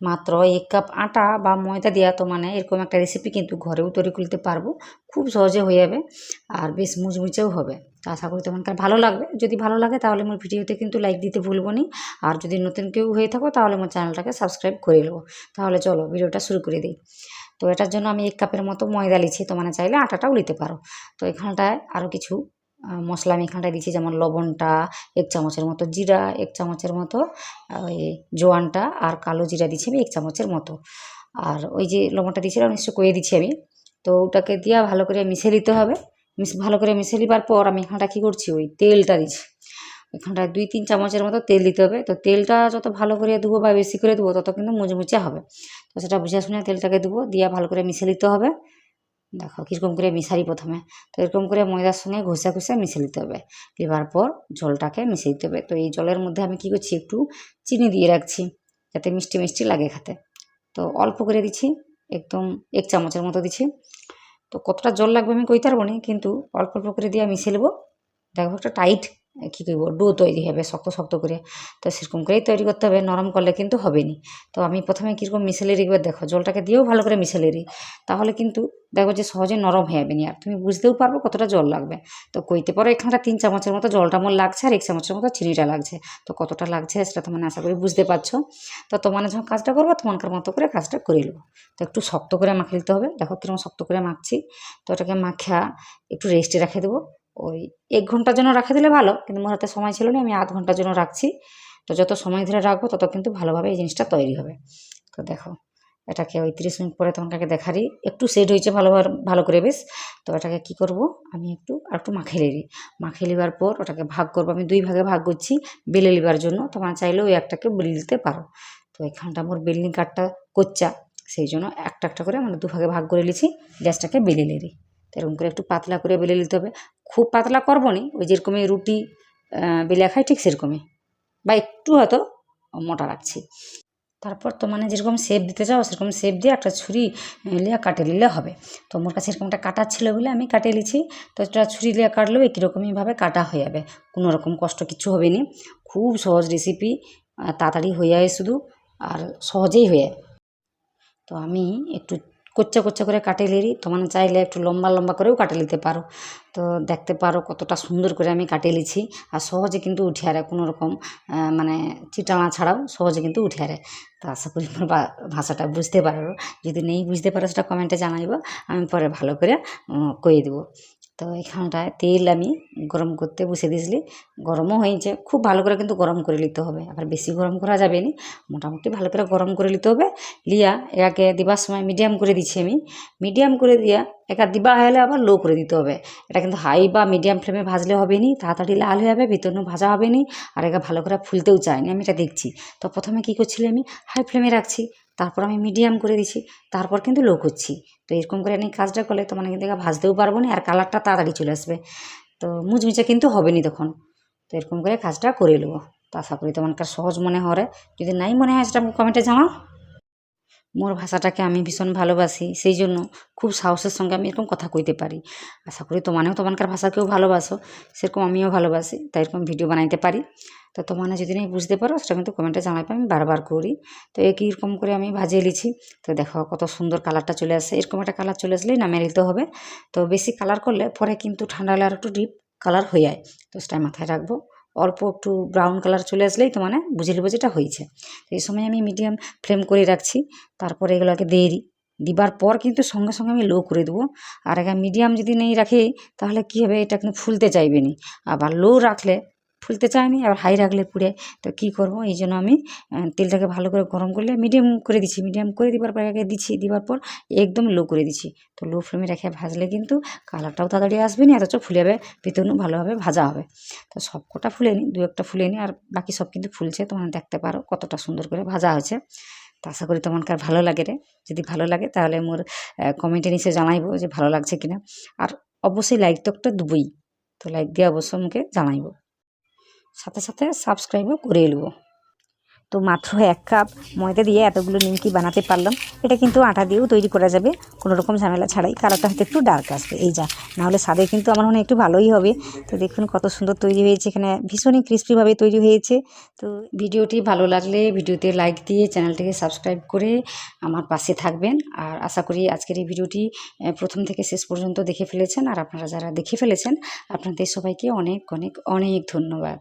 মাত্র এক কাপ আটা বা ময়দা দেওয়া তো মানে এরকম একটা রেসিপি কিন্তু ঘরেও তৈরি করতে পারব। খুব সহজে হয়ে যাবে আর বেশ মুচমুচেও হবে। তো আশা করি তোমাদের ভালো লাগবে। যদি ভালো লাগে তাহলে আমার ভিডিওতে কিন্তু লাইক দিতে ভুলবো নি। আর যদি নতুন কেউ হয়ে থাকো তাহলে আমার চ্যানেলটাকে সাবস্ক্রাইব করে নেব তাহলে চলো ভিডিওটা শুরু করে দিই। তো এটার জন্য আমি এক কাপের মতো ময়দা লিছি তো মানে চাইলে আটাটাও নিতে পারো। তো এখানটায় আরও কিছু মশলা আমি এখানটায় দিচ্ছি যেমন লবণটা, এক চামচের মতো জিরা, এক চামচের মতো ওই জোয়ানটা আর কালো জিরা দিচ্ছি আমি এক চামচের মতো। আর ওই যে লবণটা দিয়েছিলাম নিশ্চয় কয়ে দিচ্ছি আমি। তো ওটাকে দিয়া ভালো করে মিশে দিতে হবে। মিশ, ভালো করে মিশে দিবার পর আমি এখানটা কী করছি, ওই তেলটা দিচ্ছি এখানটায় দুই তিন চামচের মতো তেল দিতে হবে। তো তেলটা যত ভালো করে দেবো বা বেশি করে দেবো তত কিন্তু মুচমুচে হবে। তো সেটা বুঝে শুনে তেলটাকে দেবো দিয়ে ভালো করে মিশে নিতে হবে। দেখো, কীরকম করে মিশারি প্রথমে। তো এরকম করে ময়দার সঙ্গে ঘষা ঘষে মিশে দিতে হবে। দেওয়ার পর জলটাকে মিশিয়ে দিতে হবে। তো এই জলের মধ্যে আমি কী করছি, একটু চিনি দিয়ে রাখছি, যাতে মিষ্টি মিষ্টি লাগে খেতে। তো অল্প করে দিচ্ছি, একদম এক চামচের মতো দিচ্ছি। তো কতটা জল লাগবে আমি কইতে পারব না, কিন্তু অল্প অল্প করে দিয়ে মিশে নেব। দেখো একটা টাইট কী করব ডো তৈরি হবে, শক্ত শক্ত করে। তো সেরকম করেই তৈরি করতে হবে, নরম করলে কিন্তু হবে না তো আমি প্রথমে কীরকম মিশালে রেখে দেখো, জলটাকে দিয়েও ভালো করে মিশালে রি তাহলে কিন্তু দেখো যে সহজে নরম হয়ে যাবে না আর। তুমি বুঝতেও পারব কতটা জল লাগবে। তো কইতে পারো এখানটা তিন চামচের মতো জলটা আমার লাগছে আর এক চামচের মতো চিনিটা লাগছে। তো কতটা লাগছে সেটা তোমার আশা করি বুঝতে পারছ। তো তোমার যখন কাজটা করব তোমার মতো করে কাজটা করে নেব। তো একটু শক্ত করে মাখিয়ে নিতে হবে। দেখো কীরকম শক্ত করে মাখছি। তো ওটাকে মাখা একটু রেস্টে রেখে দেবো। ওই এক ঘণ্টার জন্য রাখা দিলে ভালো, কিন্তু মোর হাতে সময় ছিল না, আমি আধ ঘণ্টার জন্য রাখছি। তো যত সময় ধরে রাখব, তত কিন্তু ভালোভাবে এই জিনিসটা তৈরি হবে। তো দেখো, এটাকে ওই তিরিশ মিনিট পরে তোমাকে দেখারি। একটু সেট হয়েছে ভালো ভালো করে বেশ। তো এটাকে কি করব? আমি একটু, আর একটু মাখিয়ে নিই। মাখিয়ে নেবার পর ওটাকে ভাগ করব। আমি দুই ভাগে ভাগ করছি, বেলে নেবার জন্য। তোমরা চাইলে ওই একটাকে বেলে নিতে পারো। তো এখানটা আমার বেলনি কাঠটা কোচ্চা, সেই জন্য একটা একটা করে মানে দুভাগে ভাগ করে নিয়েছি গ্যাসটাকে বেলে তো এরকম করে একটু পাতলা করে বেলে নিতে হবে। খুব পাতলা করব নি, ওই যেরকমই রুটি বেলে খাই ঠিক সেরকমই। বা একটু হয়তো মোটা রাখছি। তারপর তো মানে যেরকম শেপ দিতে চাও, সেরকম শেপ দিয়ে একটা ছুরি লিয়া কাটে নিলে হবে। তো আমার কাছে এরকম একটা কাটার ছিল বলে আমি কাটে নিয়েছি তো এটা ছুরি লিয়া কাটলেও একইরকমইভাবে কাটা হয়ে যাবে। কোনো রকম কষ্ট কিছু হবে না। খুব সহজ রেসিপি তাড়াতাড়ি হয়ে যায় শুধু, আর সহজেই হয়ে যায় তো আমি একটু কোচ্চা কোচ্চা করে কাটে লিরি তোমার চাইলে একটু লম্বা লম্বা করেও কাটে নিতে পারো। তো দেখতে পারো কতটা সুন্দর করে আমি কাটে লিছি আর সহজে কিন্তু উঠে আরে কোনো রকম মানে চিটানা ছাড়াও সহজে কিন্তু উঠে আরে। তো আশা করি আমার ভাষাটা বুঝতে পারো। যদি নেই বুঝতে পারো সেটা কমেন্টে জানাইব। আমি পরে ভালো করে কয়ে দেবো। তো এখানটায় তেল আমি গরম করতে বসে দিয়েছিলি। গরমও হয়েছে, খুব ভালো করে কিন্তু গরম করে নিতে হবে। আবার বেশি গরম করা যাবে না, মোটামুটি ভালো করে গরম করে নিতে হবে। লিয়া এটাকে দিবার সময় মিডিয়াম করে দিচ্ছি আমি। মিডিয়াম করে দিয়া একা দিবা হলে আবার লো করে দিতে হবে। এটা কিন্তু হাই বা মিডিয়াম ফ্লেমে ভাজলে হবে নি তাড়াতাড়ি লাল হয়ে যাবে ভিতরও ভাজা হবে নি আর একা ভালো করে ফুলতেও চায়নি। আমি এটা দেখছি। তো প্রথমে কী করছিলাম আমি? হাই ফ্লেমে রাখছি, তারপর আমি মিডিয়াম করে দিচ্ছি তারপর কিন্তু লো করছি। তো এরকম করে আমি কাজটা করলে তো মানে কিন্তু ভাজতেও পারব না, আর কালারটা তাড়াতাড়ি চলে আসবে। তো মুচমুচে কিন্তু হবে নি তখন। তো এরকম করে কাজটা করে নেব। তো আশা করি তোমার সহজ মনে হয় যদি নাই মনে হয় সেটা আমাকে কমেন্টে জানাও। মোর ভাষাটাকে আমি ভীষণ ভালোবাসি, সেই জন্য খুব সাহসের সঙ্গে আমি এরকম কথা কইতে পারি। আশা করি তোমানেও তোমানকার ভাষাকেও ভালোবাসো, সেরকম আমিও ভালোবাসি, তাই এরকম ভিডিও বানাইতে পারি। তো তোমানে যদি নাই বুঝতে পারো, সেটা কিন্তু কমেন্টে জানাইবে, আমি বারবার করি। তো একই রকম করে আমি ভাজিয়ে লিছি তো দেখো কত সুন্দর কালারটা চলে আসে, এরকম একটা কালার চলে আসলেই নামিয়ে নিতে হবে। তো বেশি কালার করলে পরে কিন্তু ঠান্ডা হলে আর একটু ডিপ কালার হয়ে যায়। তো সেটা মাথায় রাখব। অল্প একটু ব্রাউন কালার চলে আসলেই তো মানে বুঝে নেব যেটা হয়েছে। তো এই সময় আমি মিডিয়াম ফ্লেম করে রাখছি, তারপরে এগুলোকে দিয়ে দিই। দিবার পর কিন্তু সঙ্গে সঙ্গে আমি লো করে দেবো। আর একা মিডিয়াম যদি নেই রাখি, তাহলে কী হবে? এটা কিন্তু ফুলতে চাইবে না। আবার লো রাখলে ফুলতে চায়নি আবার হাই রাখলে পুড়ে। তো কী করব? এই জন্য আমি তেলটাকে ভালো করে গরম করলে মিডিয়াম করে দিচ্ছি মিডিয়াম করে দিবার পর, আগে দিচ্ছি দিবার পর একদম লো করে দিচ্ছি তো লো ফ্লেমে রেখে ভাজলে কিন্তু কালারটাও তাড়াতাড়ি আসবে না, অথচ ফুলে যাবে, ভিতরও ভালোভাবে ভাজা হবে। তো সব কটা ফুলেনি দু একটা ফুলেনি আর বাকি সব কিন্তু ফুলছে, তোমরা দেখতে পারো কতটা সুন্দর করে ভাজা হয়েছে। তো আশা করি তোমার ভালো লাগে রে। যদি ভালো লাগে তাহলে মোর কমেন্টে নিচে জানাইবো যে ভালো লাগছে কিনা। আর অবশ্যই লাইক তো একটা দেবই। তো লাইক দিয়ে অবশ্যই আমাকে জানাইবো। সাথে সাথে সাবস্ক্রাইবও করে নেব তো মাত্র এক কাপ ময়দা দিয়ে এতগুলো নিমকি বানাতে পারলাম। এটা কিন্তু আটা দিয়েও তৈরি করা যাবে, কোনো রকম ঝামেলা ছাড়াই। কালারটা হয়তো একটু ডার্ক আসবে, এই যা। নাহলে স্বাদে কিন্তু আমার মনে হয় একটু ভালোই হবে। তো দেখুন কত সুন্দর তৈরি হয়েছে এখানে, ভীষণই ক্রিস্পিভাবে তৈরি হয়েছে। তো ভিডিওটি ভালো লাগলে ভিডিওতে লাইক দিয়ে চ্যানেলটিকে সাবস্ক্রাইব করে আমার পাশে থাকবেন। আর আশা করি আজকের এই ভিডিওটি প্রথম থেকে শেষ পর্যন্ত দেখে ফেলেছেন। আর আপনারা যারা দেখে ফেলেছেন, আপনাদের সবাইকে অনেক অনেক অনেক ধন্যবাদ।